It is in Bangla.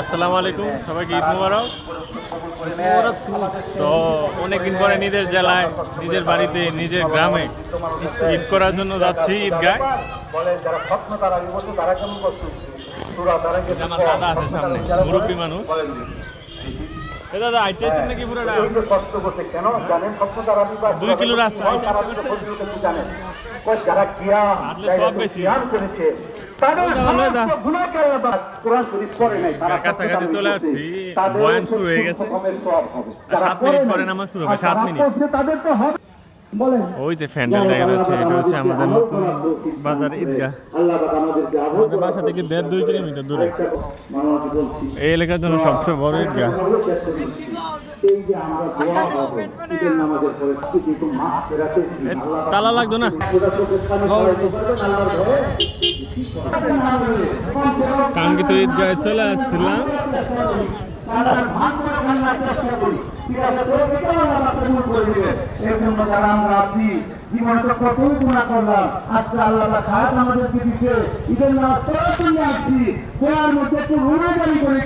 আসসালামু আলাইকুম সবাইকে ঈদ মুবারক। তো অনেকদিন পরে নিজের জেলায় নিজের বাড়িতে নিজের গ্রামে ঈদ করার জন্য যাচ্ছি ঈদগায়। আমার দাদা আছে সামনে, মুরব্বী মানুষ। দাদা আইতেছেন নাকি পুরোটা কষ্ট করছে কেন জানেন স্বপ্ন তারা দুই কিলো রাস্তা। জানেন যারা কিয়াম সব বেশি। করেছে কাছাকাছি চলে আসছি। বয়ান শুরু হয়ে গেছে। সাত মিনিট পরে নাই, শুরু হবে, সাত মিনিট। তাদের তো হবে ওই যে ফ্যান্ডেল দেখা যাচ্ছে এটা হচ্ছে আমাদের নতুন বাজার ঈদগাহ। আমাদের বাসা থেকে দেড় দুই কিলোমিটার দূরে। এই এলাকার জন্য সবচেয়ে বড় ঈদগাহ। এই আমরা করে করি। আছে মাফ ফেরাতে এ, তালা লাগতো না কাঙ্ক্ষিত ঈদগাহে চলে আসছিলাম জীবনে তো কত গুণা করলাম আজকে আল্লাহ করে।